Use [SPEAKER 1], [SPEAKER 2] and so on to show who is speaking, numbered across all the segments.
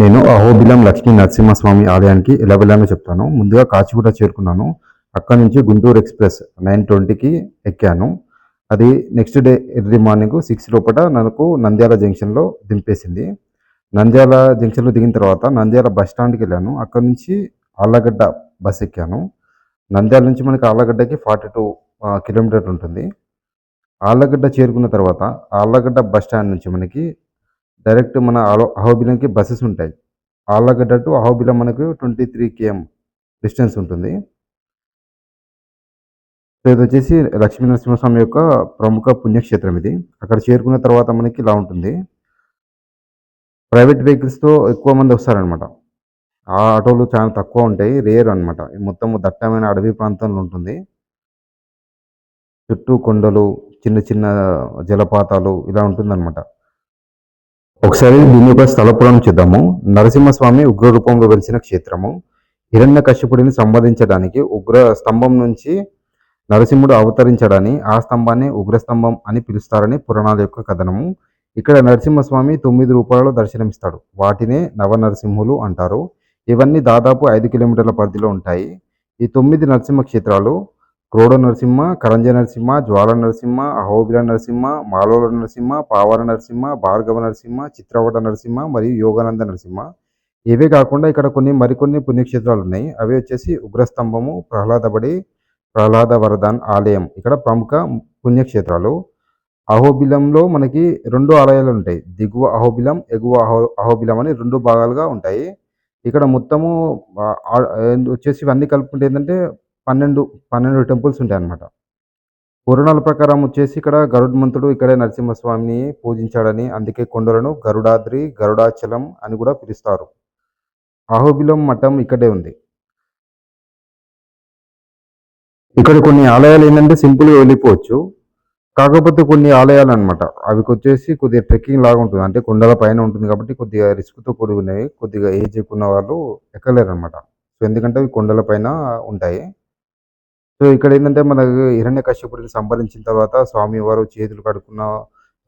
[SPEAKER 1] నేను అహోబిలం లక్ష్మీ నరసింహస్వామి ఆలయానికి ఎలా వెళ్ళానో చెప్తాను. ముందుగా కాచిగూడ చేరుకున్నాను. అక్కడ నుంచి గుంటూరు ఎక్స్ప్రెస్ నైన్ ట్వంటీకి ఎక్కాను. అది next day early morning six లోపల నాకు నంద్యాల జంక్షన్లో దింపేసింది. నంద్యాల జంక్షన్లో దిగిన తర్వాత నంద్యాల బస్ స్టాండ్కి వెళ్ళాను. అక్కడ నుంచి ఆళ్ళగడ్డ బస్ ఎక్కాను. నంద్యాల నుంచి మనకి ఆళ్ళగడ్డకి ఫార్టీ టూ కిలోమీటర్ ఉంటుంది. ఆళ్ళగడ్డ చేరుకున్న తర్వాత ఆళ్ళగడ్డ బస్ స్టాండ్ నుంచి మనకి డైరెక్ట్ మన అహోబిలంకి బస్సెస్ ఉంటాయి. ఆళ్ళగడ్డ టు అహోబిలం మనకు ట్వంటీ త్రీ కేఎం డిస్టెన్స్ ఉంటుంది. సో ఇది వచ్చేసి లక్ష్మీ నరసింహస్వామి యొక్క ప్రముఖ పుణ్యక్షేత్రం ఇది. అక్కడ చేరుకున్న తర్వాత మనకి ఇలా ఉంటుంది. ప్రైవేట్ వెహికల్స్తో ఎక్కువ మంది వస్తారనమాట. ఆ ఆటోలు చాలా తక్కువ ఉంటాయి. రేర్ అనమాట. మొత్తం దట్టమైన అడవి ప్రాంతంలో ఉంటుంది. చుట్టూ కొండలు చిన్న చిన్న జలపాతాలు ఇలా ఉంటుందన్నమాట ఒకసారి దీని యొక్క స్థల పురాణం చూద్దాము. నరసింహస్వామి ఉగ్ర రూపంలో వెలిసిన క్షేత్రము. హిరణ్య కశ్యపుడిని సంబంధించడానికి ఉగ్ర స్తంభం నుంచి నరసింహుడు అవతరించడని ఆ స్తంభాన్ని ఉగ్రస్తంభం అని పిలుస్తారని పురాణాల యొక్క కథనము. ఇక్కడ నరసింహస్వామి తొమ్మిది రూపాయలు దర్శనమిస్తాడు. వాటినే నవనరసింహులు అంటారు. ఇవన్నీ దాదాపు ఐదు కిలోమీటర్ల పరిధిలో ఉంటాయి. ఈ తొమ్మిది నరసింహ క్షేత్రాలు క్రోడ నరసింహ కరంజ నరసింహ జ్వాల నరసింహ అహోబిల నరసింహ మాలోల నరసింహ పావర నరసింహ భార్గవ నరసింహ చిత్రవట నరసింహ మరియు యోగానంద నరసింహ. ఇవే కాకుండా ఇక్కడ కొన్ని మరికొన్ని పుణ్యక్షేత్రాలు ఉన్నాయి. అవి వచ్చేసి ఉగ్రస్తంభము ప్రహ్లాదబడి ప్రహ్లాద వరదాన్ ఆలయం. ఇక్కడ ప్రముఖ పుణ్యక్షేత్రాలు. అహోబిలంలో మనకి రెండు ఆలయాలు ఉంటాయి. దిగువ అహోబిలం ఎగువ అహో అహోబిలం అని రెండు భాగాలుగా ఉంటాయి. ఇక్కడ మొత్తము వచ్చేసి ఇవన్నీ కలుపుకుంటే ఏంటంటే పన్నెండు పన్నెండు టెంపుల్స్ ఉంటాయి అన్నమాట. పురాణాల ప్రకారం వచ్చేసి ఇక్కడ గరుడ్మంతుడు ఇక్కడే నరసింహస్వామిని పూజించాడని అందుకే కొండలను గరుడాద్రి గరుడాచలం అని కూడా పిలుస్తారు. అహోబిలం మఠం ఇక్కడే ఉంది. ఇక్కడ కొన్ని ఆలయాలు ఏంటంటే సింపుల్గా వెళ్ళిపోవచ్చు. కాకపోతే కొన్ని ఆలయాలు అనమాట అవి వచ్చేసి కొద్దిగా ట్రెక్కింగ్ లాగా ఉంటుంది. అంటే కొండల పైన ఉంటుంది కాబట్టి కొద్దిగా రిస్క్తో కూడి ఉన్నవి కొద్దిగా ఏజ్ ఎక్కువ ఉన్న వాళ్ళు ఎక్కలేరు అనమాట సో ఎందుకంటే అవి కొండల పైన ఉంటాయి. సో ఇక్కడ ఏంటంటే మనకు హిరణ్య కశ్యపుడిని సంపాదించిన తర్వాత స్వామివారు చేతులు కడుక్కున్న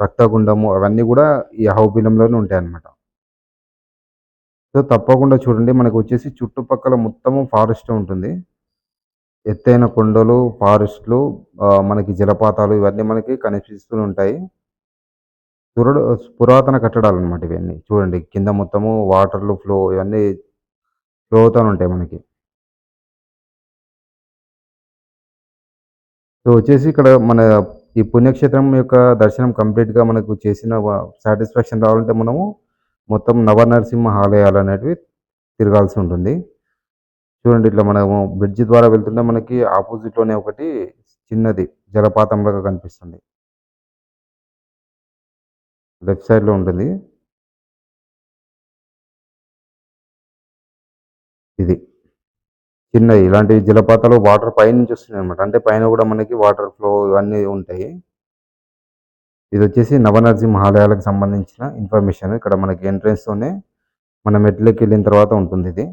[SPEAKER 1] రక్తగుండము అవన్నీ కూడా ఈ అహోబిలంలోనే ఉంటాయి అన్నమాట సో తప్పకుండా చూడండి మనకు వచ్చేసి చుట్టుపక్కల మొత్తము ఫారెస్ట్ ఉంటుంది. ఎత్తైన కొండలు ఫారెస్ట్లు ఆ, మనకి జలపాతాలు ఇవన్నీ మనకి కనిపిస్తూ ఉంటాయి. పురడు పురాతన కట్టడాలు అనమాట ఇవన్నీ. చూడండి కింద మొత్తము వాటర్లు ఫ్లో ఇవన్నీ ఫ్లో అవుతూ ఉంటాయి మనకి. సో వచ్చేసి ఇక్కడ మన ఈ పుణ్యక్షేత్రం యొక్క దర్శనం కంప్లీట్గా మనకు చేసిన సాటిస్ఫాక్షన్ రావాలంటే మనము మొత్తం నవనరసింహ ఆలయాలు అనేటివి తిరగాల్సి ఉంటుంది. చూడండి ఇట్లా మనము బ్రిడ్జ్ ద్వారా వెళ్తుంటే మనకి ఆపోజిట్లోనే ఒకటి చిన్నది జలపాతం లాగా కనిపిస్తుంది. లెఫ్ట్ సైడ్లో ఉంటుంది. ఇది. చిన్న ఇలాంటి జలపాతాలు వాటర్ పైన నుంచి వస్తున్నాయి అనమాట అంటే పైన కూడా మనకి వాటర్ ఫ్లో ఇవన్నీ ఉంటాయి. ఇది వచ్చేసి నవనరసింహ ఆలయాలకు సంబంధించిన ఇన్ఫర్మేషన్. ఇక్కడ మనకి ఎంట్రెన్స్తోనే మన మెట్లకి వెళ్ళిన తర్వాత ఉంటుంది ఇది.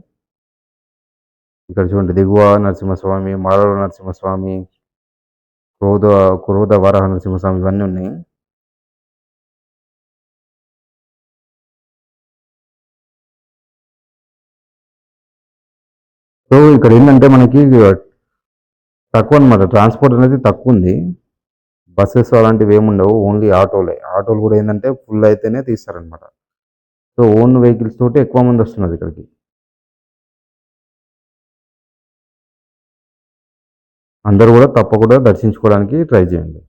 [SPEAKER 1] ఇక్కడ చూడండి దిగువ నరసింహస్వామి మారవ నరసింహస్వామి క్రోధ క్రోధ వరహ నరసింహస్వామి ఇవన్నీ ఉన్నాయి. సో ఇక్కడ ఏంటంటే మనకి uh, తక్కువ అనమాట ట్రాన్స్పోర్ట్ అనేది తక్కువ ఉంది. బస్సెస్ అలాంటివి ఏమి ఉండవు. ఓన్లీ ఆటోలే. ఆటోలు కూడా ఏంటంటే ఫుల్ అయితేనే తీస్తారనమాట సో ఓన్ వెహికల్స్ తోటి ఎక్కువ మంది వస్తున్నారు ఇక్కడికి. అందరూ కూడా తప్పకుండా దర్శించుకోవడానికి ట్రై చేయండి.